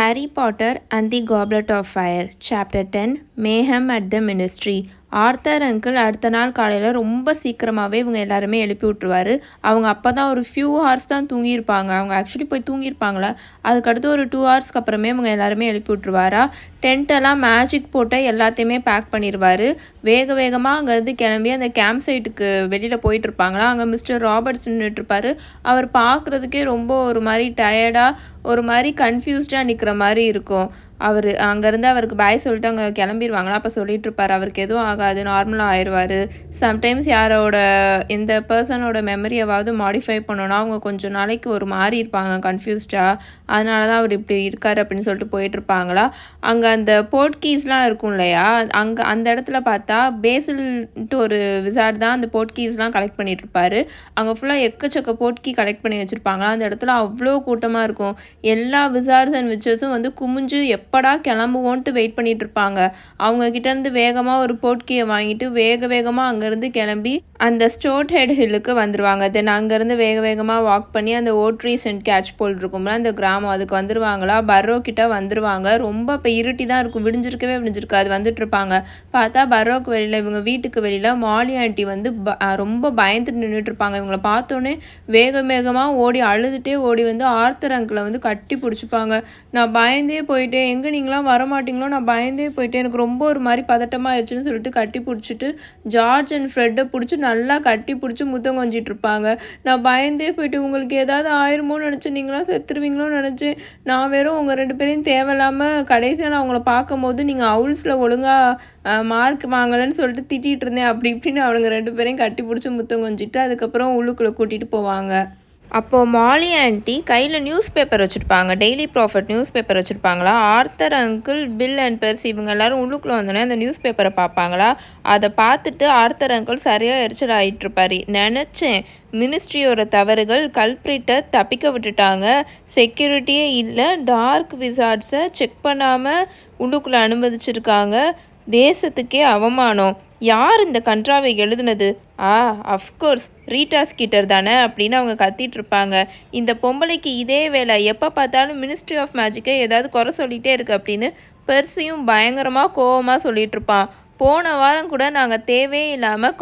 Harry Potter and the Goblet of Fire, Chapter 10 Mayhem at the Ministry Arthur uncle அடுத்த நாள் காலையில் ரொம்ப சீக்கிரமாகவே இவங்க எல்லாருமே எழுப்பி விட்ருவாரு அவங்க அப்போ தான் ஒரு ஃபியூ ஹவர்ஸ் தான் தூங்கியிருப்பாங்க. அவங்க ஆக்சுவலி போய் தூங்கியிருப்பாங்களா? அதுக்கடுத்து ஒரு டூ ஹவர்ஸ்க்கு அப்புறமே இவங்க எல்லாருமே எழுப்பி விட்ருவாரா டென்ட்டெல்லாம் மேஜிக் போட்டு எல்லாத்தையுமே பேக் பண்ணிடுவார் வேக வேகமாக அங்கேருந்து கிளம்பி அந்த கேம்ப் சைட்டுக்கு வெளியில் போயிட்டுருப்பாங்களா? அங்கே மிஸ்டர் ராபர்ட்ஸ் நின்றுட்டுருப்பார் அவர் பார்க்குறதுக்கே ரொம்ப ஒரு மாதிரி டயர்டாக ஒரு மாதிரி கன்ஃபியூஸ்டாக நிற்கிற மாதிரி இருக்கும். அவர் அங்கேருந்து அவருக்கு பாய் சொல்லிட்டு அவங்க கிளம்பிடுவாங்களா அப்போ சொல்லிட்டு இருப்பார் அவருக்கு எதுவும் ஆகாது நார்மலாக ஆயிடுவார். சம்டைம்ஸ் யாரோட இந்த பர்சனோட மெமரியவாவது மாடிஃபை பண்ணோன்னா அவங்க கொஞ்சம் நாளைக்கு ஒரு மாதிரி இருப்பாங்க கன்ஃபியூஸ்டாக அதனால தான் அவர் இப்படி இருக்கார் அப்படின்னு சொல்லிட்டு போயிட்டுருப்பாங்களா? அங்கே அந்த போர்ட்கீஸ்லாம் இருக்கும் இல்லையா? அங்கே அந்த இடத்துல பார்த்தா பேசில்ட்டு ஒரு விசார்ட் தான் அந்த போர்ட்கீஸ்லாம் கலெக்ட் பண்ணிட்டு இருப்பாரு அங்கே ஃபுல்லாக எக்கச்சக்க போர்ட் கலெக்ட் பண்ணி வச்சுருப்பாங்களா? அந்த இடத்துல அவ்வளோ கூட்டமாக இருக்கும். எல்லா விசார்ஸ் அண்ட் விச்சஸும் வந்து குமிஞ்சு எப் எப்படா கிளம்புவோன்ட்டு வெயிட் பண்ணிட்டு இருப்பாங்க அவங்க கிட்டேருந்து வேகமாக ஒரு போட்கியை வாங்கிட்டு வேக வேகமாக அங்கேருந்து கிளம்பி அந்த ஸ்டோட் ஹெட் ஹில்லுக்கு வந்துடுவாங்க தென் அங்கேருந்து வேக வேகமாக வாக் பண்ணி அந்த ஓட்ரீஸ் அண்ட் கேட்ச் போல் இருக்கும்ல அந்த கிராமம் அதுக்கு வந்துடுவாங்களா பர்ரோ கிட்ட வந்துடுவாங்க ரொம்ப இப்போ இருட்டி தான் இருக்கும். விடிஞ்சிருக்கவே விடிஞ்சிருக்காது. வந்துட்டு இருப்பாங்க பார்த்தா பர்ரோக்கு வெளியில் இவங்க வீட்டுக்கு வெளியில் மாலி ஆண்டி வந்து ப ரொம்ப பயந்துட்டு நின்றுட்டு இருப்பாங்க இவங்கள பார்த்தோன்னே வேக வேகமாக ஓடி அழுதுகிட்டே ஓடி வந்து ஆர்த்தர் அங்கிளை வந்து கட்டி பிடிச்சிப்பாங்க. நான் பயந்தே போயிட்டேன். எங்கே நீங்களாம் வரமாட்டிங்களோ நான் பயந்தே போயிட்டேன். எனக்கு ரொம்ப ஒரு மாதிரி பதட்டமாக ஆயிடுச்சுன்னு சொல்லிட்டு கட்டி பிடிச்சிட்டு ஜார்ஜ் அண்ட் ஃப்ரெட்டை பிடிச்சி நல்லா கட்டி பிடிச்சி முத்தம் கொஞ்சிட்டு இருப்பாங்க நான் பயந்தே போயிட்டு உங்களுக்கு ஏதாவது ஆயிருமோன்னு நினச்சேன் நீங்களாம் செத்துருவீங்களோன்னு நினச்சேன். நான் வெறும் உங்கள் ரெண்டு பேரையும் தேவையில்லாமல் கடைசியாக நான் அவங்கள பார்க்கும் போது நீங்கள் அவுல்ஸில் ஒழுங்காக மார்க் வாங்கலைன்னு சொல்லிட்டு திட்டிகிட்டு இருந்தேன். அப்படி இப்படின்னு அவனுங்க ரெண்டு பேரையும் கட்டி பிடிச்சி முத்தம் கொஞ்சிட்டு அதுக்கப்புறம் உள்ளுக்குள்ளே கூட்டிகிட்டு போவாங்க. அப்போது மாலி ஆண்டி கையில் நியூஸ் பேப்பர் வச்சுருப்பாங்க. Daily prophet newspaper வச்சுருப்பாங்களா? Arthur uncle Bill and Percy இவங்க எல்லோரும் உள்ளுக்குள்ளே வந்தோடனே அந்த நியூஸ் பேப்பரை பார்ப்பாங்களா? அதை பார்த்துட்டு ஆர்த்தர் அங்கிள் சரியாக எரிச்சல் ஆகிட்டுருப்பாரு நினச்சேன் மினிஸ்ட்ரியோட தவறுகள் கல்பிரிட்டை தப்பிக்க விட்டுட்டாங்க. செக்யூரிட்டியே இல்லை. டார்க் விசார்ட்ஸை செக் பண்ணாமல் உள்ளுக்குள்ளே அனுமதிச்சிருக்காங்க. தேசத்துக்கே அவமானம். யார் இந்த கன்ட்ராவை எழுதுனது? ஆ அஃப்கோர்ஸ் ரீட்டா கிட்டர் தானே அப்படின்னு அவங்க கத்திட்டு இருப்பாங்க. இந்த பொம்பளைக்கு இதே வேலை. எப்போ பார்த்தாலும் மினிஸ்ட்ரி ஆஃப் மேஜிக்கை ஏதாவது குறை சொல்லிகிட்டே இருக்கு அப்படின்னு பெர்சியும் பயங்கரமாக கோவமாக சொல்லிட்டு இருப்பான். போன வாரம் கூட நாங்கள் தேவையே இல்லாமல்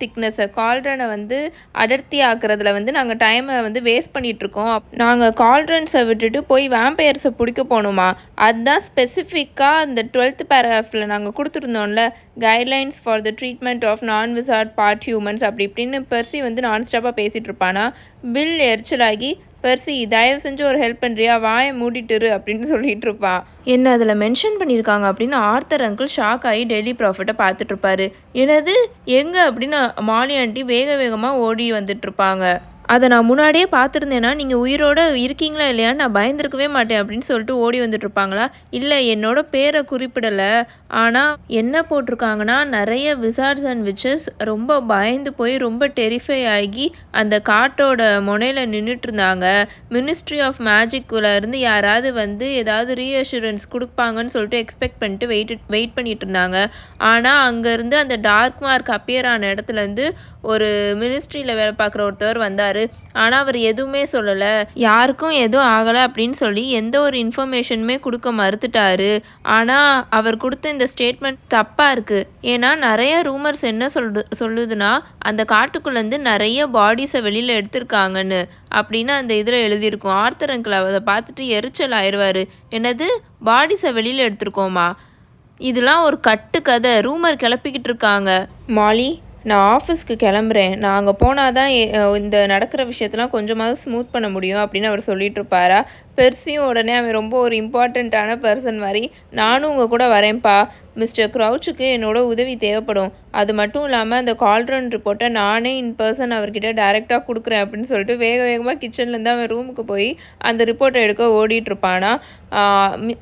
திக்னஸை கால்ரனை வந்து அடர்த்தி ஆக்குறதுல வந்து நாங்கள் டைமை வந்து வேஸ்ட் பண்ணிகிட்ருக்கோம் நாங்கள் கால்ட்ரன்ஸை விட்டுட்டு போய் வேம்பயர்ஸை பிடிக்க போகணுமா? அதுதான் ஸ்பெசிஃபிக்காக அந்த டுவெல்த் பேராகிராஃபில் நாங்கள் கொடுத்துருந்தோம்ல guidelines for the treatment of non wizard part humans அப்படி இப்படின்னு பெர்சி வந்து நான் ஸ்டாப்பாக பேசிகிட்டு இருப்பானா? பில் எரிச்சலாகி பெர்சி தயவு செஞ்சு ஒரு ஹெல்ப் பண்ணுறியா வாயை மூடிட்டுரு அப்படின்னு சொல்லிட்டு இருப்பான் என்ன அதில் மென்ஷன் பண்ணியிருக்காங்க அப்படின்னு ஆர்த்தர் அங்கிள் ஷாக் ஆகி டெய்லி ப்ராஃபிட்டை பார்த்துட்ருப்பாரு என்னது? எங்கே? அப்படின்னு மாலி ஆண்டி வேக வேகமாக ஓடி வந்துட்டு இருப்பாங்க. அதை நான் முன்னாடியே பார்த்துருந்தேன்னா நீங்கள் உயிரோடு இருக்கீங்களா இல்லையான்னு நான் பயந்துருக்கவே மாட்டேன் அப்படின்னு சொல்லிட்டு ஓடி வந்துட்டுருப்பாங்களா? இல்லை என்னோட பேரை குறிப்பிடலை. ஆனால் என்ன போட்டிருக்காங்கன்னா நிறைய விசார்ட்ஸ் அண்ட் விச்சஸ் ரொம்ப பயந்து போய் ரொம்ப டெரிஃபை ஆகி அந்த காட்டோட முனையில் நின்றுட்டு இருந்தாங்க மினிஸ்ட்ரி ஆஃப் மேஜிக்கில் இருந்து யாராவது வந்து ஏதாவது ரீஅஷூரன்ஸ் கொடுப்பாங்கன்னு சொல்லிட்டு எக்ஸ்பெக்ட் பண்ணிட்டு வெயிட் வெயிட் பண்ணிட்டு இருந்தாங்க ஆனால் அங்கேருந்து அந்த டார்க் மார்க் அப்பியர் ஆன இடத்துலேருந்து ஒரு மினிஸ்ட்ரியில் வேலை பார்க்குற ஒருத்தவர் வந்தார். ஆனால் அவர் எதுவுமே சொல்லலை. யாருக்கும் எதுவும் ஆகலை அப்படின்னு சொல்லி எந்த ஒரு இன்ஃபர்மேஷனுமே கொடுக்க மறுத்துட்டாரு. ஆனால் அவர் கொடுத்த இந்த ஸ்டேட்மெண்ட் தப்பாக இருக்குது ஏன்னா நிறைய ரூமர்ஸ் என்ன சொல்லு சொல்லுதுன்னா அந்த காட்டுக்குள்ளேருந்து நிறைய பாடிஸை வெளியில் எடுத்திருக்காங்கன்னு அப்படின்னு அந்த இதில் எழுதியிருக்கும். ஆர்த்தர் அங்கிள் அதை பார்த்துட்டு எரிச்சல் ஆயிடுவார். என்னது? பாடிஸை வெளியில் எடுத்திருக்கோமா? இதெல்லாம் ஒரு கட்டு கதை ரூமர் கிளப்பிக்கிட்டு இருக்காங்க. மாலி நான் ஆஃபீஸ்க்கு கிளம்புறேன். நான் அங்கே போனால் தான் இந்த நடக்கிற விஷயத்தெலாம் கொஞ்சமாவது ஸ்மூத் பண்ண முடியும் அப்படின்னு அவர் சொல்லிட்டு இருப்பாரா? பெர்சியும் உடனே அவன் ரொம்ப ஒரு இம்பார்ட்டண்ட்டான பர்சன் மாதிரி நானும் உங்கள் கூட வரேன்ப்பா. மிஸ்டர் க்ரௌச்சுக்கு என்னோட உதவி தேவைப்படும். அது மட்டும் இல்லாமல் அந்த கால்ட்ரன் ரிப்போர்ட்டை நானே இன் பர்சன் அவர்கிட்ட டைரெக்டாக கொடுக்குறேன் அப்படின்னு சொல்லிட்டு வேக வேகமாக கிச்சன்லேருந்து அவன் ரூமுக்கு போய் அந்த ரிப்போர்ட்டை எடுக்க ஓடிட்டுருப்பானா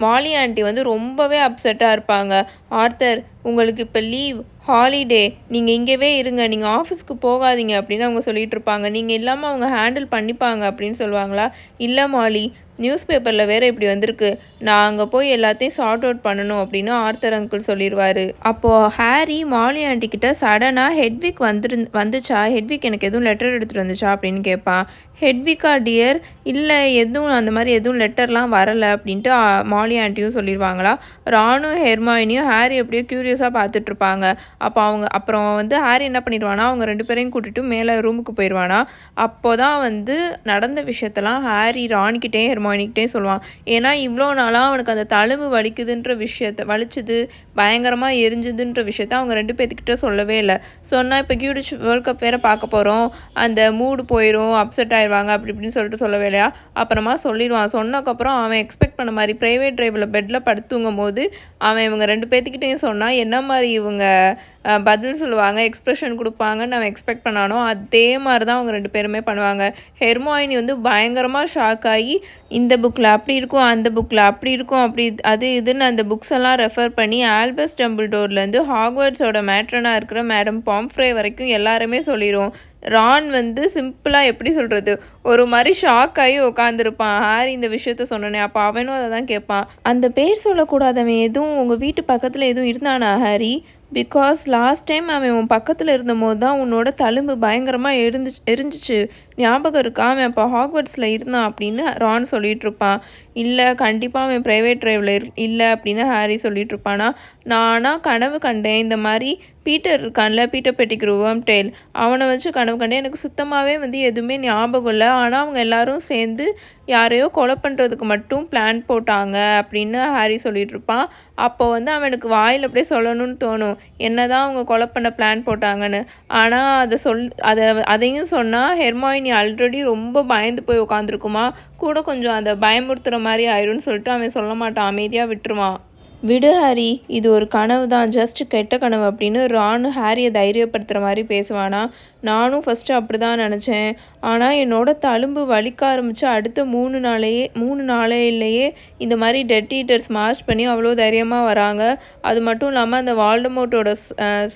மாலி ஆண்டி வந்து ரொம்பவே அப்செட்டாக இருப்பாங்க. ஆர்த்தர் உங்களுக்கு இப்போ லீவ் ஹாலிடே நீங்கள் இங்கேவே இருங்க நீங்கள் ஆஃபீஸ்க்கு போகாதீங்க அப்படின்னு அவங்க சொல்லிகிட்டு இருப்பாங்க. நீங்கள் இல்லாமல் அவங்க ஹேண்டில் பண்ணிப்பாங்க அப்படின்னு சொல்லுவாங்களா? இல்லை மாலி நியூஸ் பேப்பரில் வேறு இப்படி வந்திருக்கு. நான் அங்கே போய் எல்லாத்தையும் சார்ட் அவுட் பண்ணணும் அப்படின்னு ஆர்த்தர் அங்கிள் சொல்லிடுவார் அப்போது ஹாரி மாலி ஆண்டி கிட்ட சடனாக ஹெட்விக் வந்துரு வந்துச்சா? ஹெட்விக் எனக்கு எதுவும் லெட்டர் எடுத்துகிட்டு வந்துச்சா அப்படின்னு கேட்பான் ஹெட்விகா டியர் இல்லை எதுவும் அந்த மாதிரி எதுவும் லெட்டர்லாம் வரலை அப்படின்ட்டு மாலி ஆண்டியும் சொல்லிடுவாங்களா ராணும் ஹெர்மாயினியும் ஹாரி எப்படியோ க்யூரியஸாக பார்த்துட்ருப்பாங்க. அப்போ அவங்க அப்புறம் வந்து ஹாரி என்ன பண்ணிடுவானா? அவங்க ரெண்டு பேரையும் கூட்டிட்டு மேலே ரூமுக்கு போயிடுவானா அப்போ தான் வந்து நடந்த விஷயத்தெல்லாம் ஹாரி ராணிக்கிட்டே ஹெர்மாயினிக்கிட்டே சொல்லுவான். ஏன்னா இவ்வளோ நாளாக அவனுக்கு அந்த தழும்பு வலிக்குதுன்ற விஷயத்த வலிச்சுது பயங்கரமாக எரிஞ்சுதுன்ற விஷயத்த அவங்க ரெண்டு பேர்த்துக்கிட்ட சொல்லவே இல்லை. சொன்னால் இப்போ கியூடிச் வேர்ல்ட் கப் வேறு பார்க்க போகிறோம் அந்த மூடு போயிடும் அப்செட் ஆயிடுவாங்க அப்படி இப்படின்னு சொல்லிட்டு சொல்லவே இல்லையா? அப்புறமா சொல்லிடுவான். சொன்னக்கப்புறம் அவன் எக்ஸ்பெக்ட் பண்ண மாதிரி ப்ரைவேட் ட்ரைவில் பெட்டில் படுத்துங்கும் போது அவன் இவங்க ரெண்டு பேர்த்துக்கிட்டையும் சொன்னால் என்ன மாதிரி இவங்க பதில் சொல்லுவாங்க எக்ஸ்ப்ரெஷன் கொடுப்பாங்கன்னு நம்ம எக்ஸ்பெக்ட் பண்ணானோ அதே மாதிரி தான் அவங்க ரெண்டு பேருமே பண்ணுவாங்க. ஹெர்மாயினி வந்து பயங்கரமாக ஷாக் ஆகி இந்த புக்கில் அப்படி இருக்கும் அந்த புக்கில் அப்படி இருக்கும் அப்படி அது இதுன்னு அந்த புக்ஸ் எல்லாம் ரெஃபர் பண்ணி ஆல்பஸ் டம்பிள்டோர்லேருந்து ஹாக்வர்ட்ஸோட மேட்ரனாக இருக்கிற மேடம் பாம்ஃப்ரே வரைக்கும் எல்லாருமே சொல்லிடும் ரான் வந்து சிம்பிளாக எப்படி சொல்கிறது ஒரு மாதிரி ஷாக் ஆகி உட்காந்துருப்பான் ஹாரி இந்த விஷயத்த சொன்னனே அப்போ அவனும் அதை தான் கேட்பான். அந்த பேர் சொல்லக்கூடாதவன் எதுவும் உங்கள் வீட்டு பக்கத்தில் எதுவும் இருந்தானா ஹாரி பிகாஸ் லாஸ்ட் டைம் அவன் உன் பக்கத்தில் இருந்தபோது தான் உன்னோட தழும்பு பயங்கரமாக எரிஞ்சு எரிஞ்சிச்சு. ஞாபகம் இருக்கா? அவன் அப்போ ஹாக்வர்ட்ஸில் இருந்தான் அப்படின்னு ரான் சொல்லிகிட்டு இருப்பான். இல்லை கண்டிப்பாக அவன் ப்ரைவேட் ட்ரைவில் இரு இல்லை அப்படின்னு ஹாரி சொல்லிகிட்டு இருப்பானா? நானாக கனவு கண்டேன். இந்த மாதிரி பீட்டர் இருக்கான்ல பீட்டர் பெட்டிக்கு ரூவம் டெய்ல். அவனை வச்சு கனவு கண்டேன். எனக்கு சுத்தமாகவே வந்து எதுவுமே ஞாபகம் இல்லை. ஆனால் அவங்க எல்லாரும் சேர்ந்து யாரையோ கொலை பண்ணுறதுக்கு மட்டும் பிளான் போட்டாங்க அப்படின்னு ஹாரி சொல்லிட்டு இருப்பான். அப்போ வந்து அவனுக்கு வாயில் அப்படியே சொல்லணும்னு தோணும். என்னதான் அவங்க கொலை பண்ண பிளான் போட்டாங்கன்னு. ஆனால் அதை சொல் அதை அதையும் சொன்னால் ஹெர்மாயினி ஆல்ரெடி ரொம்ப பயந்து போய் உட்காந்துருக்குமா கூட கொஞ்சம் அதை பயமுறுத்துகிற மாதிரி ஆயிரும்னு சொல்லிட்டு அவன் சொல்ல மாட்டான். அமைதியாக விட்டுருவான். விடு ஹாரி. இது ஒரு கனவு தான் ஜஸ்ட் கெட்ட கனவு அப்படின்னு ரான் ஹாரியை தைரியப்படுத்துகிற மாதிரி பேசுவானா? நானும் ஃபஸ்ட்டு அப்படி தான் நினச்சேன். ஆனால் என்னோட தழும்பு வலிக்க ஆரம்பித்து அடுத்த மூணு நாளையே மூணு நாளையிலேயே இந்த மாதிரி டெட் ஈட்டர்ஸ் மார்ச் பண்ணி அவ்வளோ தைரியமாக வராங்க. அது மட்டும் இல்லாமல் அந்த வால்டமோட்டோட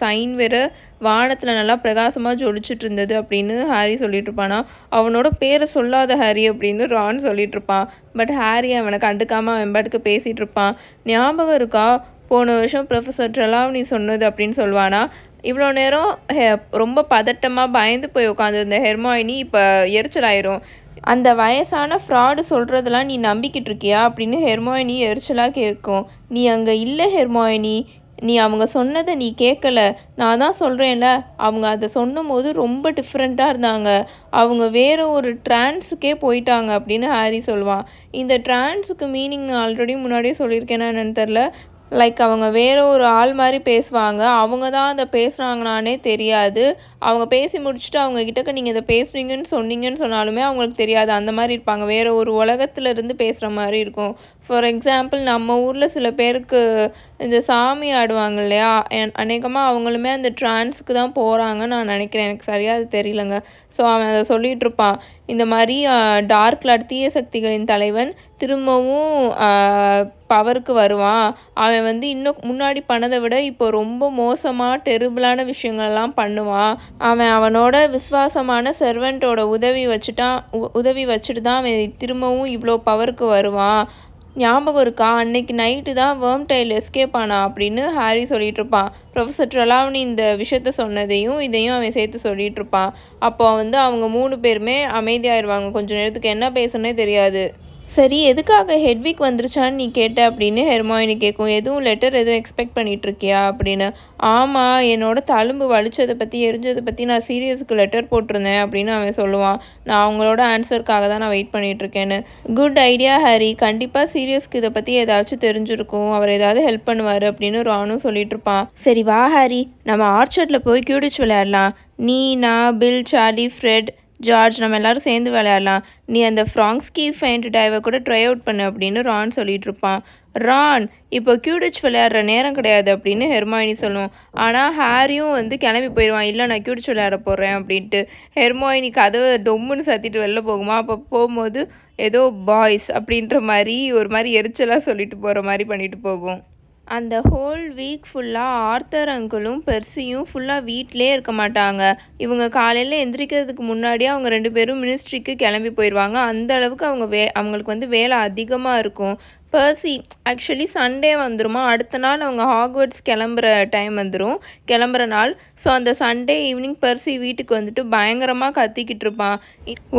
சைன் வேறு வானத்தில் நல்லா பிரகாசமாக ஜொலிச்சுட்டு இருந்தது அப்படின்னு ஹாரி சொல்லிட்டு இருப்பானா. அவனோட பேரை சொல்லாத ஹாரி அப்படின்னு ரான் சொல்லிட்டு இருப்பான். பட் ஹாரி அவனை கண்டுக்காமல் அவன் பாட்டுக்கு பேசிகிட்டு இருப்பான். ஞாபகம் இருக்கா? போன வருஷம் ப்ரொஃபஸர் நீ சொன்னது அப்படின்னு சொல்லுவானா. இவ்வளோ நேரம் ஹெ- ரொம்ப பதட்டமாக பயந்து போய் உட்காந்துருந்த ஹெர்மாயினி இப்போ எரிச்சலாயிரும். அந்த வயசான ஃப்ராடு சொல்கிறதெல்லாம் நீ நம்பிக்கிட்டு இருக்கியா? அப்படின்னு ஹெர்மாயினி எரிச்சலாக கேட்கும் நீ அங்கே இல்லை ஹெர்மாயினி நீ அவங்க சொன்னதை நீ கேட்கல நான் தான் சொல்கிறேன்ல அவங்க அதை சொன்னும்போது ரொம்ப டிஃப்ரெண்ட்டாக இருந்தாங்க. அவங்க வேறு ஒரு ட்ரான்ஸுக்கே போயிட்டாங்க அப்படின்னு ஹாரி சொல்லுவான். இந்த ட்ரான்ஸுக்கு மீனிங் நான் ஆல்ரெடி முன்னாடியே சொல்லியிருக்கேன்னா என்னன்னு தெரில லைக் அவங்க வேறு ஒரு ஆள் மாதிரி பேசுவாங்க. அவங்க தான் அதை பேசுனாங்கனானே தெரியாது. அவங்க பேசி முடிச்சுட்டு அவங்க கிட்டக்க நீங்கள் இதை பேசுனீங்கன்னு சொன்னீங்கன்னு சொன்னாலுமே அவங்களுக்கு தெரியாது. அந்த மாதிரி இருப்பாங்க. வேறு ஒரு உலகத்துல இருந்து பேசுகிற மாதிரி இருக்கும். ஃபார் எக்ஸாம்பிள் நம்ம ஊரில் சில பேருக்கு இந்த சாமி ஆடுவாங்க இல்லையா? அநேகமாக அவங்களுமே அந்த ட்ரான்ஸுக்கு தான் போகிறாங்கன்னு நான் நினைக்கிறேன். எனக்கு சரியாக அது தெரியலங்க. ஸோ அவன் அதை சொல்லிட்டு இருப்பான். இந்த மாதிரி டார்க் லார்ட் தீய சக்திகளின் தலைவன் திரும்பவும் பவருக்கு வருவான். அவன் வந்து இன்னும் முன்னாடி பண்ணதை விட இப்போ ரொம்ப மோசமாக டெரிபிளான விஷயங்கள்லாம் பண்ணுவான். அவன் அவனோட விசுவாசமான செர்வெண்ட்டோட உதவி வச்சுட்டான் உ- உதவி வச்சுட்டு தான் அவன் திரும்பவும் இவ்வளோ பவருக்கு வருவான். ஞாபகம் இருக்கா? அன்னைக்கு நைட்டு தான் வேர்ம் டைல் எஸ்கேப் ஆனா அப்படின்னு ஹாரி சொல்லிட்டு இருப்பான். ப்ரொஃபஸர் ட்ரெலாவ்னி இந்த விஷயத்த சொன்னதையும் இதையும் அவன் சேர்த்து சொல்லிட்டு இருப்பான். அப்போ வந்து அவங்க மூணு பேருமே அமைதியாயிருவாங்க. கொஞ்சம் நேரத்துக்கு என்ன பேசுனே தெரியாது. சரி எதுக்காக ஹெட்விக் வந்துருச்சான்னு நீ கேட்ட அப்படின்னு ஹெர்மாயினி கேட்கும் எதுவும் லெட்டர் எதுவும் எக்ஸ்பெக்ட் பண்ணிகிட்ருக்கியா இருக்கியா அப்படின்னு. ஆமாம் என்னோட தழும்பு வலிச்சதை பற்றி எரிஞ்சதை பற்றி நான் சீரியஸுக்கு லெட்டர் போட்டிருந்தேன் அப்படின்னு அவன் சொல்லுவான். நான் அவங்களோட ஆன்சருக்காக தான் நான் வெயிட் பண்ணிகிட்ருக்கேன்னு குட் ஐடியா ஹாரி. கண்டிப்பாக சீரியஸ்க்கு இதை பற்றி ஏதாச்சும் தெரிஞ்சிருக்கும். அவர் ஏதாவது ஹெல்ப் பண்ணுவார் அப்படின்னு ராணும் சொல்லிட்டு இருப்பான் சரி வா ஹாரி. நம்ம ஆர்ச்சர்டில் போய் கியூடிச் விளையாடலாம். நீ நான் பில் சார்லி ஃப்ரெட் ஜார்ஜ் நம்ம எல்லாரும் சேர்ந்து விளையாடலாம். நீ அந்த ஃப்ராங்ஸ்கி ஃபெயிண்ட் டைவை கூட ட்ரை அவுட் பண்ணு அப்படின்னு ரான் சொல்லிட்டு இருப்பான். ரான் இப்போ கியூடிச் விளையாடுற நேரம் கிடையாது அப்படின்னு ஹெர்மாயினி சொல்லுவோம் ஆனால் ஹாரியும் வந்து கிளம்பி போயிடுவான். இல்லை நான் கியூடிச் விளையாட போகிறேன் அப்படின்ட்டு. ஹெர்மாயினி கதவை டொம்முன்னு சத்திட்டு வெளில போகுமா? அப்போ போகும்போது ஏதோ பாய்ஸ் அப்படின்ற மாதிரி ஒரு மாதிரி எரிச்சலாக சொல்லிட்டு போகிற மாதிரி பண்ணிட்டு போகும். அந்த ஹோல் வீக் ஃபுல்லாக ஆர்த்தர் அங்கிளும் பெர்சியும் ஃபுல்லாக வீட்டிலே இருக்க மாட்டாங்க. இவங்க காலையில் எந்திரிக்கிறதுக்கு முன்னாடியே அவங்க ரெண்டு பேரும் மினிஸ்ட்ரிக்கு கிளம்பி போயிடுவாங்க அந்த அளவுக்கு அவங்க வே அவங்களுக்கு வந்து வேலை அதிகமாக இருக்கும். பர்சி ஆக்சுவலி சண்டே வந்துருமா? அடுத்த நாள் அவங்க ஹாக்வர்ட்ஸ் கிளம்புற டைம் வந்துடும் கிளம்புற நாள். ஸோ அந்த சண்டே ஈவினிங் பர்சி வீட்டுக்கு வந்துட்டு பயங்கரமாக கத்திக்கிட்டு இருப்பான்.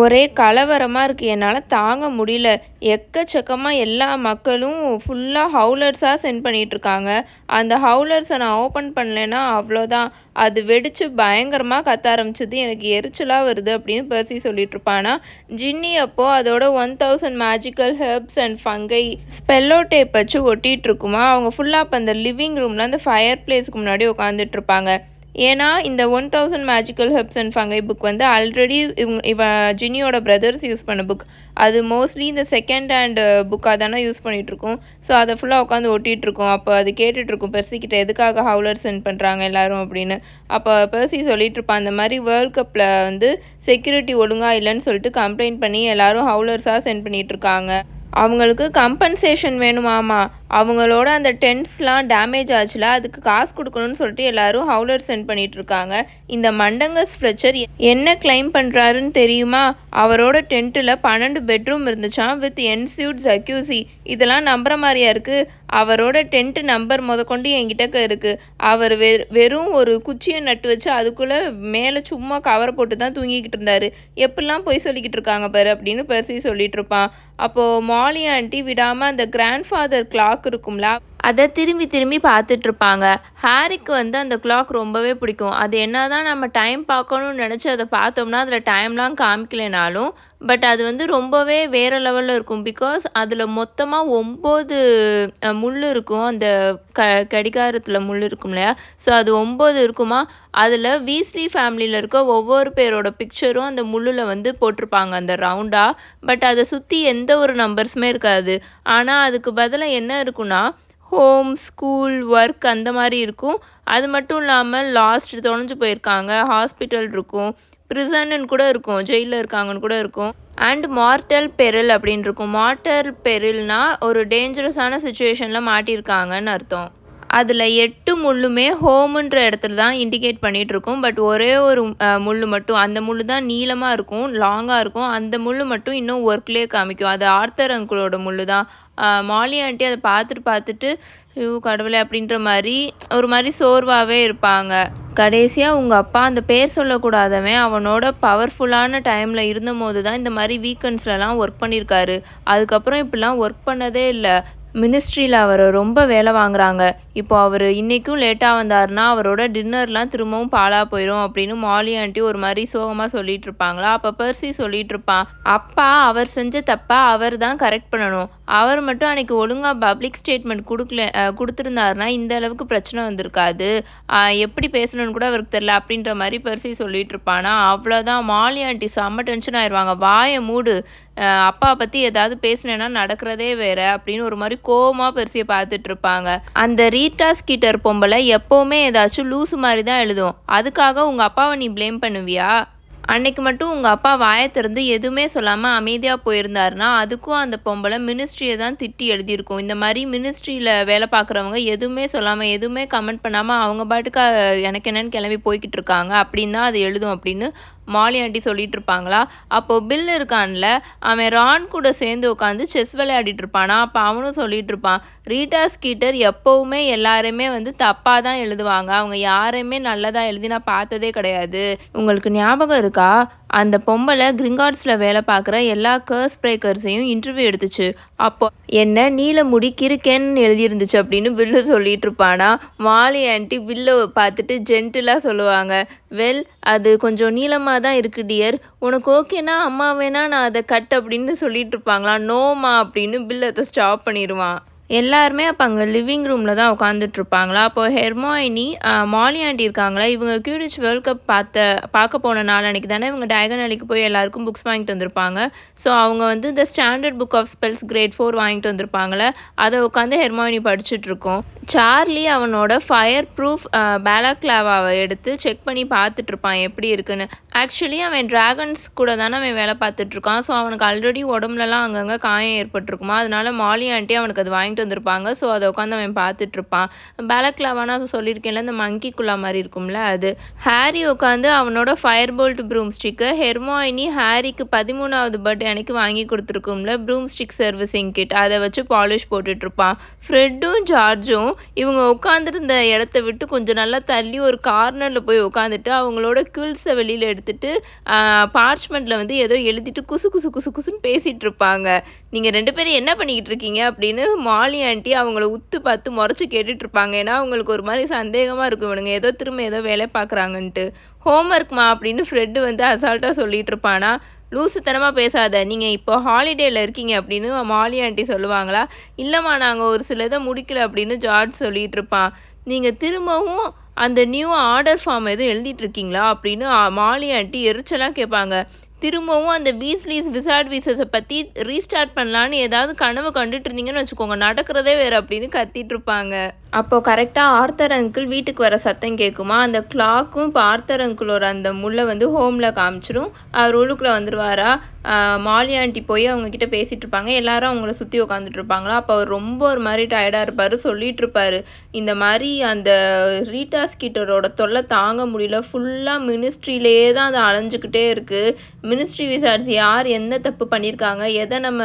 ஒரே கலவரமாக இருக்குது என்னால் தாங்க முடியல. எக்கச்சக்கமாக எல்லா மக்களும் ஃபுல்லாக ஹவுலர்ஸாக சென்ட் பண்ணிகிட்ருக்காங்க அந்த ஹவுலர்ஸை நான் ஓப்பன் பண்ணலைன்னா அவ்வளோதான். அது வெடித்து பயங்கரமாக கத்த ஆரம்பிச்சது. எனக்கு எரிச்சலாக வருது அப்படின்னு பர்சி சொல்லிட்டு இருப்பானா. ஜின்னி அப்போது அதோட one thousand magical herbs and fungi spellotape வச்சு ஒட்டிகிட்டு இருக்குமா அவங்க ஃபுல்லாக அப்போ அந்த லிவிங் ரூமில் அந்த ஃபயர் பிளேஸ்க்கு முன்னாடி உட்காந்துட்ருப்பாங்க ஏன்னா இந்த one thousand magical herbs and fungi book வந்து ஆல்ரெடி இவங்க இவ ஜினியோட பிரதர்ஸ் யூஸ் பண்ண புக் அது மோஸ்ட்லி இந்த செகண்ட் ஹேண்ட் புக்காக தானே யூஸ் பண்ணிகிட்ருக்கோம் ஸோ அதை ஃபுல்லாக உட்காந்து ஒட்டிகிட்ருக்கோம் அப்போ அது கேட்டுட்ருக்கோம் பெர்சிக்கிட்ட எதுக்காக ஹவுலர் சென்ட் பண்ணுறாங்க எல்லோரும் அப்படின்னு. அப்போ பெர்சி சொல்லிகிட்டு இருப்பான் அந்த மாதிரி வேர்ல்ட் கப்பில் வந்து செக்யூரிட்டி ஒழுங்காக இல்லைன்னு சொல்லிட்டு கம்ப்ளைண்ட் பண்ணி எல்லோரும் ஹவுலர்ஸாக சென்ட் பண்ணிகிட்ருக்காங்க அவங்களுக்கு கம்பன்சேஷன் வேணுமாமா அவங்களோட அந்த டென்ட்ஸ்லாம் டேமேஜ் ஆச்சுல அதுக்கு காசு கொடுக்கணும்னு சொல்லிட்டு எல்லாரும் ஹவுலர் சென்ட் பண்ணிட்டு இருக்காங்க. இந்த மண்டங்கஸ் ஃப்ளெச்சர் என்ன கிளைம் பண்ணுறாருன்னு தெரியுமா? அவரோட டென்ட்டில் பன்னெண்டு பெட்ரூம் இருந்துச்சான் வித் என்சியூட் ஜக்யூசி இதெல்லாம் நம்புற மாதிரியா இருக்கு? அவரோட டென்ட் நம்பர் முதற்கொண்டு என்கிட்ட இருக்கு. அவர் வெ வெறும் ஒரு குச்சியை நட்டு வச்சு அதுக்குள்ளே மேலே சும்மா கவரை போட்டு தான் தூங்கிக்கிட்டு இருந்தாரு. எப்படிலாம் போய் சொல்லிக்கிட்டு இருக்காங்க பாரு அப்படின்னு பெர்சி சொல்லிட்டு இருப்பான். அப்போது மா மாலி ஆண்டி விடாமல் அந்த கிராண்ட் ஃபாதர் கிளாக் இருக்கும்ல அதை திரும்பி திரும்பி பார்த்துட்டு இருப்பாங்க ஹாரிக்கு வந்து அந்த கிளாக் ரொம்பவே பிடிக்கும். அது என்னதான் நம்ம டைம் பார்க்கணும்னு நினச்சி அதை பார்த்தோம்னா அதில் டைம்லாம் காமிக்கலைனாலும் பட் அது வந்து ரொம்பவே வேறு லெவலில் இருக்கும். பிகாஸ் அதில் மொத்தமாக ஒம்பது முள் இருக்கும். அந்த க கடிகாரத்தில் முள் இருக்கும் இல்லையா? ஸோ அது ஒம்பது இருக்குமா? அதில் வீஸ்லி ஃபேமிலியில் இருக்க ஒவ்வொரு பேரோட பிக்சரும் அந்த முள்ளில் வந்து போட்டிருப்பாங்க அந்த ரவுண்டாக பட் அதை சுற்றி எந்த ஒரு நம்பர்ஸுமே இருக்காது. ஆனால் அதுக்கு பதிலாக என்ன இருக்குன்னா ஹோம் ஸ்கூல் ஒர்க் அந்த மாதிரி இருக்கும். அது மட்டும் இல்லாமல் லாஸ்ட் தொலைஞ்சு போயிருக்காங்க. ஹாஸ்பிட்டல் இருக்கும். ப்ரிசன்னு கூட இருக்கும் ஜெயிலில் இருக்காங்கன்னு கூட இருக்கும். அண்ட் மார்டல் பெரில் அப்படின்னு இருக்கும் மார்டல் பெரில்னால் ஒரு டேஞ்சரஸான சுச்சுவேஷனில் மாட்டியிருக்காங்கன்னு அர்த்தம். அதில் எட்டு முள்ளுமே ஹோமுன்ற இடத்துல தான் இண்டிகேட் பண்ணிகிட்ருக்கோம் பட் ஒரே ஒரு முள் முள்ளு மட்டும் அந்த முள்ளு தான் நீளமாக இருக்கும் லாங்காக இருக்கும். அந்த முள்ளு மட்டும் இன்னும் ஒர்க்லேயே காமிக்கும். அது ஆர்த்தர் அங்கிளோட முள்ளு தான். மாலி ஆண்டி அதை பார்த்துட்டு பார்த்துட்டு ஐயோ கடவுளே அப்படின்ற மாதிரி ஒரு மாதிரி சோர்வாகவே இருப்பாங்க. கடைசியாக உங்கள் அப்பா அந்த பேர் சொல்லக்கூடாதவன் அவனோட பவர்ஃபுல்லான டைமில் இருந்தபோது தான் இந்த மாதிரி வீக்கெண்ட்ஸ்லலாம் ஒர்க் பண்ணியிருக்காரு அதுக்கப்புறம் இப்படிலாம் ஒர்க் பண்ணதே இல்லை. மினிஸ்ட்ரியில் அவர் ரொம்ப வேலை வாங்குறாங்க. இப்போ அவர் இன்றைக்கும் லேட்டாக வந்தாருன்னா அவரோட டின்னர்லாம் திரும்பவும் பாலாக போயிடும் அப்படின்னு மாலி ஆண்டி ஒரு மாதிரி சோகமாக சொல்லிட்டு இருப்பாங்களா? அப்போ பர்சி சொல்லிட்டு இருப்பான். அப்பா அவர் செஞ்ச தப்பா அவர் தான் கரெக்ட் பண்ணணும். அவர் மட்டும் அன்னைக்கு ஒழுங்காக பப்ளிக் ஸ்டேட்மெண்ட் கொடுக்கல கொடுத்துருந்தாருனா இந்த அளவுக்கு பிரச்சனை வந்திருக்காது. எப்படி பேசணும்னு கூட அவருக்கு தெரில அப்படின்ற மாதிரி பர்சி சொல்லிட்டு இருப்பானா? அவ்வளோதான் மாலி ஆண்டி செம்ம டென்ஷன் ஆயிடுவாங்க வாயை மூடு. அப்பா பற்றி ஏதாவது பேசினேன்னா நடக்கிறதே வேற அப்படின்னு ஒரு மாதிரி கோவமாக பெருசியை பார்த்துட்டு இருப்பாங்க. அந்த ரீட்டா ஸ்கீட்டர் பொம்பளை எப்போவுமே ஏதாச்சும் லூசு மாதிரி தான் எழுதும் அதுக்காக உங்கள் அப்பாவை நீ ப்ளேம் பண்ணுவியா? அன்னைக்கு மட்டும் உங்கள் அப்பா வாயை திறந்து எதுவுமே சொல்லாமல் அமைதியாக போயிருந்தாருன்னா அதுக்கும் அந்த பொம்பளை மினிஸ்ட்ரியை தான் திட்டி எழுதியிருக்கும். இந்த மாதிரி மினிஸ்ட்ரியில் வேலை பார்க்குறவங்க எதுவுமே சொல்லாமல் எதுவுமே கமெண்ட் பண்ணாமல் அவங்க பாட்டுக்கு எனக்கு என்னன்னு கிளம்பி போய்கிட்டு இருக்காங்க. அப்படின்னு தான் அது எழுதும் அப்படின்னு மாலி ஆண்டி சொல்லிட்டு இருப்பாங்களா அப்போது பில் இருக்கான்ல அவன் ரான் கூட சேர்ந்து உட்காந்து செஸ் விளையாடிட்டு இருப்பானா அப்போ அவனும் சொல்லிட்டு இருப்பான் ரீட்டா ஸ்கீட்டர் எப்போவுமே எல்லாருமே வந்து தப்பாக தான் எழுதுவாங்க. அவங்க யாரையுமே நல்லதாக எழுதி நான் பார்த்ததே கிடையாது. உங்களுக்கு ஞாபகம் இருக்கா? அந்த பொம்பளை கிரிங்கார்ட்ஸில் வேலை பார்க்குற எல்லா கர்ஸ் பிரேக்கர்ஸையும் இன்டர்வியூ எடுத்துச்சு. அப்போ என்ன நீல முடி கிறுக்கேன்னு எழுதியிருந்துச்சு அப்படின்னு பில்லு சொல்லிட்டு இருப்பானா மாலி ஆண்டி பில்லை பார்த்துட்டு ஜென்டிலாக சொல்லுவாங்க. வெல் அது கொஞ்சம் நீளமாக தான் இருக்குது டியர் உனக்கு ஓகேனா அம்மா வேணா நான் அதை கட் அப்படின்னு சொல்லிட்டு இருப்பாங்களா? நோமா அப்படின்னு பில்லத்தை அதை ஸ்டாப் பண்ணிடுவான். எல்லாருமே அப்போ அங்கே லிவிங் ரூமில் தான் உட்காந்துட்ருப்பாங்களா அப்போது அப்போ ஹெர்மாயினி மாலி ஆண்டி இருக்காங்களா? இவங்க கியூரிச் வேர்ல்ட் கப் பார்த்த பார்க்க போன நாள் அன்றைக்கி தானே இவங்க டயகனலிக்கு போய் எல்லாருக்கும் புக்ஸ் வாங்கிட்டு வந்திருப்பாங்க. ஸோ அவங்க வந்து இந்த standard book of spells grade four வாங்கிட்டு வந்திருப்பாங்களே அதை உட்காந்து ஹெர்மாயினி படிச்சுட்ருக்கோம். சார்லி அவனோட ஃபயர் ப்ரூஃப் பேலாக்லாவாவை எடுத்து செக் பண்ணி பார்த்துட்ருப்பான் எப்படி இருக்குன்னு. ஆக்சுவலி அவன் டிராகன்ஸ் கூட தானே அவன் வேலை பார்த்துட்ருக்கான். ஸோ அவனுக்கு ஆல்ரெடி உடம்புலலாம் அங்கங்கே காயம் ஏற்பட்டிருக்குமா? அதனால மாலி ஆண்டி அவனுக்கு அது வாங்கி வாங்கிட்டு வந்திருப்பாங்க. ஸோ அதை உட்காந்து அவன் பார்த்துட்ருப்பான். பேலக்லாவானா சொல்லியிருக்கேன்ல இந்த மங்கி குலா மாதிரி இருக்கும்ல அது. ஹாரி உட்காந்து அவனோட ஃபயர் போல்ட் ப்ரூம் ஸ்டிக்கை ஹெர்மாயினி ஹாரிக்கு பதிமூணாவது பர்த்டே அன்னைக்கு வாங்கி கொடுத்துருக்கும்ல ப்ரூம் ஸ்டிக் சர்வீசிங் கிட் அதை வச்சு பாலிஷ் போட்டுட்ருப்பான். ஃப்ரெட்டும் ஜார்ஜும் இவங்க உட்காந்துருந்த இடத்த விட்டு கொஞ்சம் நல்லா தள்ளி ஒரு கார்னரில் போய் உட்காந்துட்டு அவங்களோட கில்ஸை வெளியில் எடுத்துட்டு பார்ச்மெண்ட்டில் வந்து ஏதோ எழுதிட்டு குசு குசு குசு குசுன்னு பேசிகிட்டு இருப்பாங்க நீங்கள் ரெண்டு பேரும் என்ன பண்ணிக்கிட்டு இருக்கீங்க அப்படின்னு மாலி ஆண்டி அவங்கள உத்து பார்த்து முறைச்சி கேட்டுட்ருப்பாங்க. ஏன்னா அவங்களுக்கு ஒரு மாதிரி சந்தேகமாக இருக்கும். இவனுங்க ஏதோ திரும்ப ஏதோ வேலை பார்க்குறாங்கன்ட்டு. ஹோம்ஒர்க்மா அப்படின்னு ஃப்ரெட்டு வந்து அசால்ட்டாக சொல்லிகிட்டு இருப்பானா லூசுத்தனமாக பேசாத. நீங்கள் இப்போ ஹாலிடேயில் இருக்கீங்க அப்படின்னு மாலி ஆண்டி சொல்லுவாங்களா இல்லைம்மா நாங்கள் ஒரு சில இதை முடிக்கல அப்படின்னு ஜார்ஜ் சொல்லிகிட்டு இருப்பான் நீங்கள் திரும்பவும் அந்த நியூ ஆர்டர் ஃபார்ம் எதுவும் எழுதிட்டுருக்கீங்களா அப்படின்னு மாலி ஆண்டி எரிச்சலாக கேட்பாங்க. திரும்பவும் அந்த பீஸ்லீஸ் விசார்ட் வீசஸை பற்றி ரீஸ்டார்ட் பண்ணலான்னு ஏதாவது கனவு கண்டுட்டு இருந்தீங்கன்னு வச்சுக்கோங்க. நடக்கிறதே வேறு அப்படின்னு கத்திட்டு இருப்பாங்க. அப்போது கரெக்டாக ஆர்த்தர் அங்கிள் வீட்டுக்கு வர சத்தம் கேட்குமா? அந்த கிளாக்கும் இப்போ ஆர்த்தர் அங்கிளோட அந்த முள்ளை வந்து ஹோமில் காமிச்சிரும். அவர் உள்ளுக்குள்ளே வந்துடுவாரா மாலி ஆண்டி போய் அவங்கக்கிட்ட பேசிகிட்டு இருப்பாங்க. எல்லாரும் அவங்கள சுற்றி உட்காந்துட்டு இருப்பாங்களா? அப்போ அவர் ரொம்ப ஒரு மாதிரி டயர்டாக இருப்பார் சொல்லிகிட்டு இருப்பார். இந்த மாதிரி அந்த ரீட்டாஸ்கிட்டரோட தொல்லை தாங்க முடியல. ஃபுல்லாக மினிஸ்ட்ரியிலே தான் அது அலைஞ்சிக்கிட்டே இருக்குது மினிஸ்ட்ரி விசாரிச்சு யார் எந்த தப்பு பண்ணியிருக்காங்க? எதை நம்ம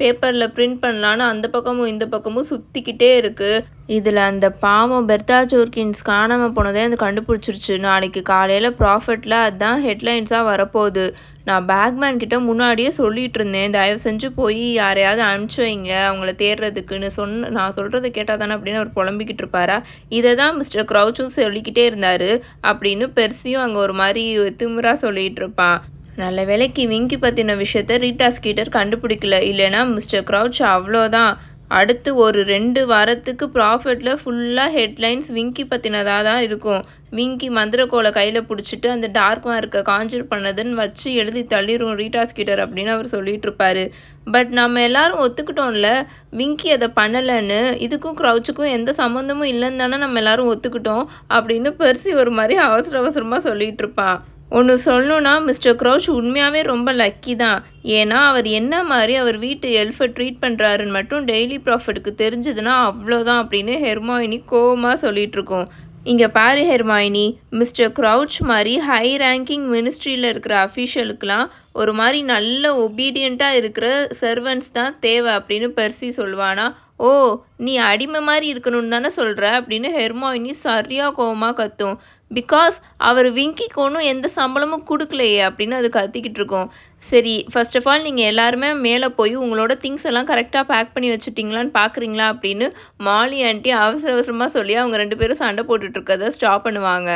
பேப்பரில் பிரிண்ட் பண்ணலான்னு அந்த பக்கமும் இந்த பக்கமும் சுற்றிக்கிட்டே இருக்குது இதில் அந்த பாவம் பெர்தா ஜோர்கின்ஸ் காணாமல் போனதே அது கண்டுபிடிச்சிருச்சு. நாளைக்கு காலையில் ப்ராஃபிட்டில் அதுதான் ஹெட்லைன்ஸாக வரப்போகுது. நான் பேக்மேன் கிட்ட முன்னாடியே சொல்லிகிட்டு இருந்தேன் தயவு செஞ்சு போய் யாரையாவது அனுப்பிச்சு வைங்க. அவங்கள தேடுறதுக்குன்னு சொன்ன நான் சொல்கிறத கேட்டால் தானே அப்படின்னு அவர் புலம்பிக்கிட்டு இருப்பாரா? இதை தான் மிஸ்டர் க்ரௌச்சும் சொல்லிக்கிட்டே இருந்தார். அப்படின்னு பெருசியும் அங்கே ஒரு மாதிரி திமுறாக சொல்லிகிட்டு இருப்பான். நல்ல வேலைக்கு விங்கி பற்றின விஷயத்த ரீட்டா ஸ்கீட்டர் கண்டுபிடிக்கல. இல்லைன்னா மிஸ்டர் க்ரௌச் அவ்வளோதான். அடுத்து ஒரு ரெண்டு வாரத்துக்கு ப்ராஃபிட்டில் ஃபுல்லாக ஹெட்லைன்ஸ் விங்கி பற்றினதாக தான் இருக்கும். விங்கி மந்திரக்கோலை கையில் பிடிச்சிட்டு அந்த டார்க் மார்க்கை காஞ்சூர் பண்ணதுன்னு வச்சு எழுதி தள்ளிடும் ரீட்டாஸ் கிட்டர் அப்படின்னு அவர் சொல்லிட்டு இருப்பாரு. பட் நம்ம எல்லாரும் ஒத்துக்கிட்டோம்ல விங்கி அதை பண்ணலைன்னு இதுக்கும் க்ரௌச்சுக்கும் எந்த சம்மந்தமும் இல்லைன்னு தானே நம்ம எல்லாரும் ஒத்துக்கிட்டோம் அப்படின்னு பெருசி ஒரு மாதிரி அவசர அவசரமாக சொல்லிகிட்டு இருப்பான் ஒன்று சொல்லணுன்னா மிஸ்டர் க்ரௌச் உண்மையாகவே ரொம்ப லக்கி தான். ஏன்னா அவர் என்ன மாதிரி அவர் வீட்டு எல்ஃபை ட்ரீட் பண்ணுறாருன்னு மட்டும் டெய்லி ப்ராஃபிட்டுக்கு தெரிஞ்சதுன்னா அவ்வளோதான் அப்படின்னு ஹெர்மாயினி கோவமாக சொல்லிகிட்ருக்கோம் இங்கே பாரு ஹெர்மாயினி மிஸ்டர் க்ரௌச் மாதிரி ஹை ரேங்கிங் மினிஸ்ட்ரியில் இருக்கிற அஃபீஷியலுக்கெலாம் ஒரு மாதிரி நல்ல ஒபீடியண்ட்டாக இருக்கிற சர்வன்ஸ் தான் தேவை அப்படின்னு பெர்சி சொல்லுவானா. ஓ நீ அடிமை மாதிரி இருக்கணும்னு தானே சொல்கிற அப்படின்னு ஹெர்மாயினி சரியாக கோவமாக கத்தும். பிகாஸ் அவர் விங்கிக்கு ஒன்றும் எந்த சம்பளமும் கொடுக்கலையே அப்படின்னு அது கத்திக்கிட்டு இருக்கோம். சரி ஃபர்ஸ்ட் ஆஃப் ஆல் நீங்கள் எல்லாருமே மேலே போய் உங்களோட திங்ஸ் எல்லாம் கரெக்டாக பேக் பண்ணி வச்சுட்டிங்களான்னு பார்க்குறீங்களா அப்படின்னு மாலி ஆண்டி அவசர அவசரமாக சொல்லி அவங்க ரெண்டு பேரும் சண்டை போட்டுட்ருக்கதை ஸ்டாப் பண்ணுவாங்க.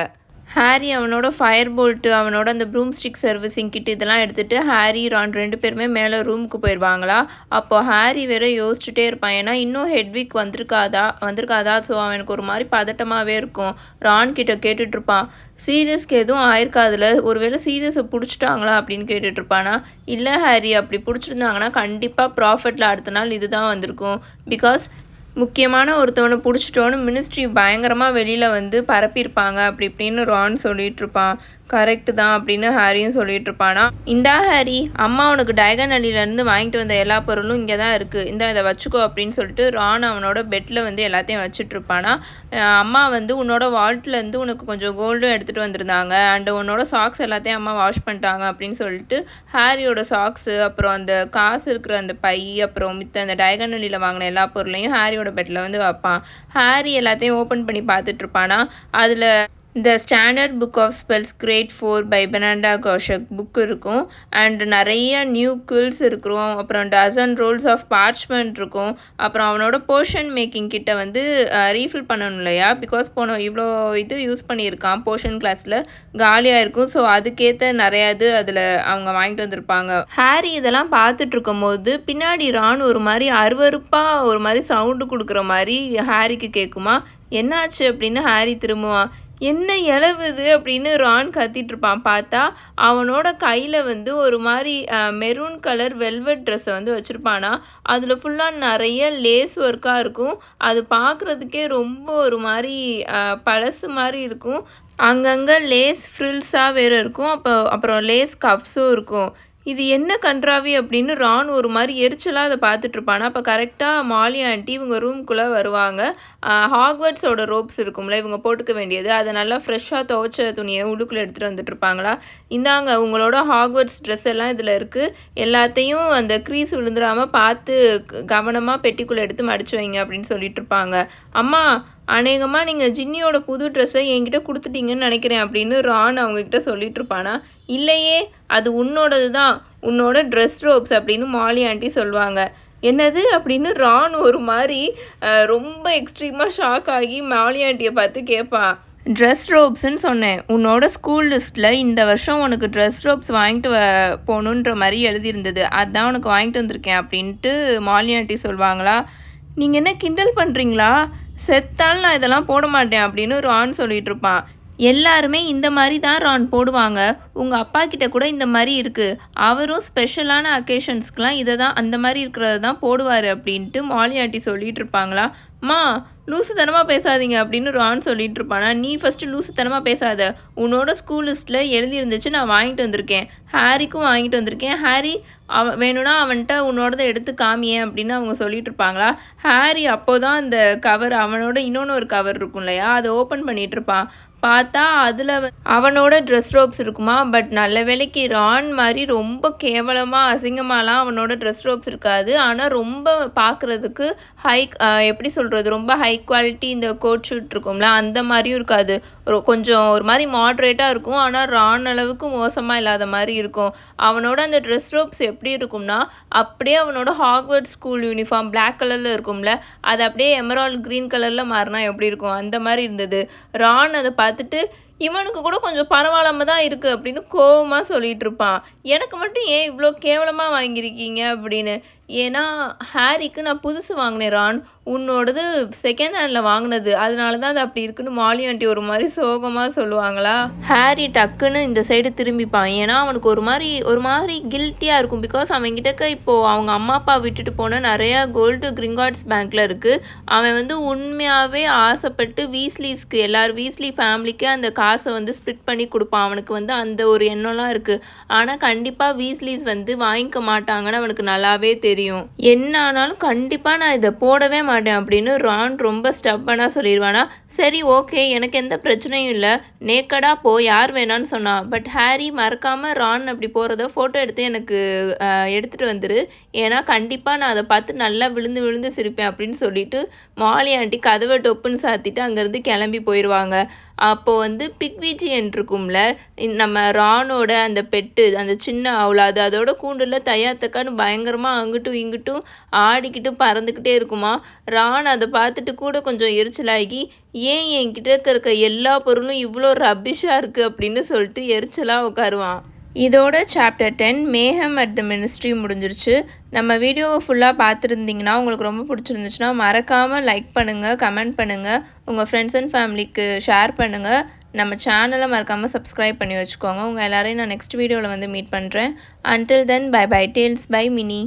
ஹாரி அவனோட ஃபயர் போல்ட்டு அவனோட அந்த ப்ரூம் ஸ்டிக் சர்வீசிங் கிட் இதெல்லாம் எடுத்துகிட்டு ஹாரி ரான் ரெண்டு பேருமே மேலே ரூமுக்கு போயிடுவாங்களா அப்போது ஹாரி வேற யோசிச்சுட்டே இருப்பான். ஏன்னா இன்னும் ஹெட்விக் வந்திருக்காதா? வந்திருக்காதா? ஸோ அவனுக்கு ஒரு மாதிரி பதட்டமாகவே இருக்கும். ரான் கிட்ட கேட்டுட்ருப்பான் சீரியஸ்க்கு எதுவும் ஆயிருக்காதுல. ஒருவேளை சீரியஸை பிடிச்சிட்டாங்களா அப்படின்னு கேட்டுட்ருப்பானா இல்லை ஹாரி அப்படி பிடிச்சிருந்தாங்கன்னா கண்டிப்பாக ப்ராஃபிட்டில் அடுத்த நாள் இதுதான் வந்திருக்கும். பிகாஸ் முக்கியமான ஒருத்தவனை பிடிச்சிட்டோன்னு மினிஸ்ட்ரி பயங்கரமாக வெளியில் வந்து பரப்பியிருப்பாங்க. அப்படி இப்படின்னு ரான் சொல்லிகிட்ருப்பான் கரெக்டு தான் அப்படின்னு ஹாரியும் சொல்லிட்டு இருப்பானா இந்தா ஹாரி அம்மா உனக்கு அடியிலேருந்து வாங்கிட்டு வந்த எல்லா பொருளும் இங்கே தான் இருக்குது இந்த இதை வச்சுக்கோ அப்படின்னு சொல்லிட்டு ரான் அவனோட பெட்டில் வந்து எல்லாத்தையும் வச்சுட்டு இருப்பானா அம்மா வந்து உன்னோட வால்ட்லேருந்து உனக்கு கொஞ்சம் கோல்டும் எடுத்துகிட்டு வந்திருந்தாங்க. அண்ட் உன்னோட சாக்ஸ் எல்லாத்தையும் அம்மா வாஷ் பண்ணிட்டாங்க அப்படின்னு சொல்லிட்டு ஹாரியோட சாக்ஸு அப்புறம் அந்த காசு இருக்கிற அந்த பை அப்புறம் மித்த அந்த டயகனலியில் வாங்கின எல்லா பொருளையும் ஹாரியோட பெட்டில் வந்து வைப்பான். ஹாரி எல்லாத்தையும் ஓப்பன் பண்ணி பார்த்துட்ருப்பானா அதில் the standard book of spells grade four by Miranda Goshawk book இருக்கும். அண்ட் நிறைய நியூ குவில்ஸ் இருக்கிறோம் அப்புறம் டசன் ரோல்ஸ் ஆஃப் பார்ச்மெண்ட் இருக்கும். அப்புறம் அவனோட போர்ஷன் மேக்கிங் கிட்ட வந்து ரீஃபில் பண்ணணும் இல்லையா? பிகாஸ் போன இவ்வளோ இது யூஸ் பண்ணியிருக்கான். போர்ஷன் கிளாஸில் காலியாக இருக்கும். ஸோ அதுக்கேற்ற நிறையா இது அதில் அவங்க வாங்கிட்டு வந்திருப்பாங்க. ஹாரி இதெல்லாம் பார்த்துட்டு இருக்கும்போது பின்னாடி ரான் ஒரு மாதிரி அருவறுப்பாக ஒரு மாதிரி சவுண்டு கொடுக்குற மாதிரி ஹாரிக்கு கேட்குமா என்னாச்சு? அப்படின்னு ஹாரி திரும்புவான். என்ன இலவுது அப்படின்னு ரான் கத்திட்டு இருப்பான். பார்த்தா அவனோட கையில் வந்து ஒரு மாதிரி மெரூன் கலர் வெல்வெட் ட்ரெஸ்ஸை வந்து வச்சுருப்பானா. அதில் ஃபுல்லாக நிறைய லேஸ் ஒர்க்காக இருக்கும். அது பார்க்குறதுக்கே ரொம்ப ஒரு மாதிரி பழசு மாதிரி இருக்கும். அங்கங்கே லேஸ் ஃப்ரில்ஸாக வேறு இருக்கும். அப்போ அப்புறம் லேஸ் கஃப்ஸும் இருக்கும். இது என்ன கன்றாவி அப்படின்னு ரான் ஒரு மாதிரி எரிச்சலாக அதை பார்த்துட்ருப்பானா அப்போ கரெக்டாக மாலி ஆண்டி இவங்க ரூம்குள்ளே வருவாங்க. ஹாக்வர்ட்ஸோட ரோப்ஸ் இருக்கும்ல இவங்க போட்டுக்க வேண்டியது. அதை நல்லா ஃப்ரெஷ்ஷாக துவைச்ச துணியை உள்ளுக்குள்ளே எடுத்துகிட்டு வந்துட்டுருப்பாங்களா இந்தாங்க உங்களோட ஹாக்வர்ட்ஸ் ட்ரெஸ் எல்லாம் இதில் இருக்குது எல்லாத்தையும் அந்த க்ரீஸ் விழுந்துடாமல் பார்த்து கவனமாக பெட்டிக்குள்ளே எடுத்து மடிச்சு வைங்க அப்படின்னு சொல்லிட்டு இருப்பாங்க. அம்மா அநேகமாக நீங்கள் ஜின்னியோட புது ட்ரெஸ்ஸை என்கிட்ட கொடுத்துட்டீங்கன்னு நினைக்கிறேன் அப்படின்னு ரான் அவங்கக்கிட்ட சொல்லிட்டு இருப்பானா? இல்லையே அது உன்னோடது தான் உன்னோட ட்ரெஸ் ரோப்ஸ் அப்படின்னு மாலி ஆண்டி சொல்லுவாங்க. என்னது? அப்படின்னு ரான் ஒரு மாதிரி ரொம்ப எக்ஸ்ட்ரீமாக ஷாக் ஆகி மாலி ஆண்டியை பார்த்து கேட்பான் ட்ரெஸ் ரோப்ஸ்ன்னு சொன்னேன். உன்னோட ஸ்கூல் லிஸ்ட்டில் இந்த வருஷம் உனக்கு ட்ரெஸ் ரோப்ஸ் வாங்கிட்டு வ போகணுன்ற மாதிரி எழுதியிருந்தது. அதுதான் உனக்கு வாங்கிட்டு வந்திருக்கேன் அப்படின்ட்டு மாலி ஆண்டி சொல்லுவாங்களா நீங்கள் என்ன கிண்டல் பண்ணுறீங்களா செத்தாலும் நான் இதெல்லாம் போட மாட்டேன் அப்படின்னு ரான் சொல்லிட்டு இருப்பான். எல்லாருமே இந்த மாதிரி தான் ரான் போடுவாங்க. உங்கள் அப்பா கிட்ட கூட இந்த மாதிரி இருக்குது அவரும் ஸ்பெஷலான அக்கேஷன்ஸ்க்கெலாம் இதை தான் அந்த மாதிரி இருக்கிறத தான் போடுவார் அப்படின்ட்டு மாலியாட்டி சொல்லிகிட்டு சொல்லிட்டு இருப்பாங்களா? மா லூசுத்தனமாக பேசாதீங்க அப்படின்னு ரான் சொல்லிட்டு இருப்பானா. நீ ஃபஸ்ட்டு லூசுத்தனமாக பேசாத. உன்னோட ஸ்கூல் லிஸ்ட்டில் எழுதியிருந்துச்சு நான் வாங்கிட்டு வந்திருக்கேன். ஹாரிக்கும் வாங்கிட்டு வந்திருக்கேன். ஹாரி அவன் வேணும்னா அவன்கிட்ட உன்னோடதை எடுத்து காமியேன் அப்படின்னு அவங்க சொல்லிட்டு இருப்பாங்களா? ஹாரி அப்போ தான் அந்த கவர் அவனோட இன்னொன்று ஒரு கவர் இருக்கும் இல்லையா? அதை ஓப்பன் பண்ணிகிட்டு இருப்பான். பார்த்தா அதில் அவனோட ட்ரெஸ் ரோப்ஸ் இருக்குமா? பட் நல்ல வேலைக்கு ரான் மாதிரி ரொம்ப கேவலமாக அசிங்கமாலாம் அவனோட ட்ரெஸ் ரோப்ஸ் இருக்காது. ஆனால் ரொம்ப பார்க்குறதுக்கு ஹை எப்படி சொல்கிறது ரொம்ப ஹை குவாலிட்டி இந்த கோட் ஷூட் இருக்கும்ல அந்த மாதிரியும் இருக்காது. ஒரு கொஞ்சம் ஒரு மாதிரி மாட்ரேட்டாக இருக்கும் ஆனால் ரான் அளவுக்கு மோசமாக இல்லாத மாதிரி இருக்கும். அவனோட அந்த ட்ரெஸ் ரோப்ஸ் எப்படி இருக்கும்னா அப்படியே அவனோட ஹாக்வர்ட் ஸ்கூல் யூனிஃபார்ம் பிளாக் கலரில் இருக்கும்ல அது அப்படியே எமரால் க்ரீன் கலரில் மாறினா எப்படி இருக்கும்? அந்த மாதிரி இருந்தது. ரான் அதை பார்த்துட்டு இவனுக்கு கூட கொஞ்சம் பரவாயில்லாம தான் இருக்குது அப்படின்னு கோவமாக சொல்லிகிட்டு இருப்பான். எனக்கு மட்டும் ஏன் இவ்வளோ கேவலமாக வாங்கியிருக்கீங்க? அப்படின்னு. ஏன்னா ஹாரிக்கு நான் புதுசு வாங்கினேன் ரான். உன்னோடது செகண்ட் ஹேண்டில் வாங்கினது. அதனால தான் அது அப்படி இருக்குன்னு மாலி ஆண்டி ஒரு மாதிரி சோகமாக சொல்லுவாங்களா? ஹாரி டக்குன்னு இந்த சைடு திரும்பிப்பான். ஏன்னா அவனுக்கு ஒரு மாதிரி ஒரு மாதிரி கில்ட்டியாக இருக்கும். பிகாஸ் அவன்கிட்டக்க இப்போது அவங்க அம்மா அப்பா விட்டுட்டு போன நிறையா கோல்டு கிரிங்கார்ட்ஸ் பேங்க்கில் இருக்குது அவன் வந்து உண்மையாகவே ஆசைப்பட்டு வீஸ்லீஸ்க்கு எல்லார் வீஸ்லி ஃபேமிலிக்கு அந்த காசை வந்து ஸ்ப்ளிட் பண்ணி கொடுப்பான். அவனுக்கு வந்து அந்த ஒரு எண்ணம்லாம் இருக்குது ஆனால் கண்டிப்பாக வீஸ்லீஸ் வந்து வாங்கிக்க மாட்டாங்கன்னு அவனுக்கு நல்லாவே தெரியும். தெரியும். என்ன ஆனாலும் கண்டிப்பாக நான் இதை போடவே மாட்டேன் அப்படின்னு ரான் ரொம்ப ஸ்டப்பனாக சொல்லிடுவானா சரி ஓகே எனக்கு எந்த பிரச்சனையும் இல்லை. நேக்கடாக போ யார் வேணான்னு சொன்னான் பட் ஹாரி மறக்காமல் ரான் அப்படி போகிறத ஃபோட்டோ எடுத்து எனக்கு எடுத்துகிட்டு வந்துரு. ஏன்னா கண்டிப்பாக நான் அதை பார்த்து நல்லா விழுந்து விழுந்து சிரிப்பேன் அப்படின்னு சொல்லிட்டு மாலி ஆண்டி கதவை டொப்புன்னு சாத்திட்டு அங்கேருந்து கிளம்பி போயிடுவாங்க அப்போது வந்து பிக்விஜியன் இருக்கும்ல நம்ம ராணோட அந்த பெட்டு அந்த சின்ன அவ்வளோ அதோட கூண்டில் தையாத்தக்கான்னு பயங்கரமாக அங்கிட்டும் இங்கிட்டும் ஆடிக்கிட்டு பறந்துக்கிட்டே இருக்குமா? ரான் அதை பார்த்துட்டு கூட கொஞ்சம் எரிச்சலாகி ஏன் என்கிட்ட இருக்க எல்லா பொருளும் இவ்வளோ ரப்பிஷாக இருக்குது அப்படின்னு சொல்லிட்டு எரிச்சலாக உட்காருவான் இதோட சாப்டர் டென் மேகம் அட் த மினிஸ்ட்ரி முடிஞ்சிருச்சு. நம்ம வீடியோவை ஃபுல்லாக பார்த்துருந்தீங்கன்னா உங்களுக்கு ரொம்ப பிடிச்சிருந்துச்சுன்னா மறக்காமல் லைக் பண்ணுங்கள் கமெண்ட் பண்ணுங்கள் உங்கள் ஃப்ரெண்ட்ஸ் அண்ட் ஃபேமிலிக்கு ஷேர் பண்ணுங்கள் நம்ம சேனலை மறக்காமல் சப்ஸ்கிரைப் பண்ணி வச்சுக்கோங்க. உங்கள் எல்லோரையும் நான் நெக்ஸ்ட் வீடியோவில் வந்து மீட் பண்ணுறேன் until then bye bye tales by Mini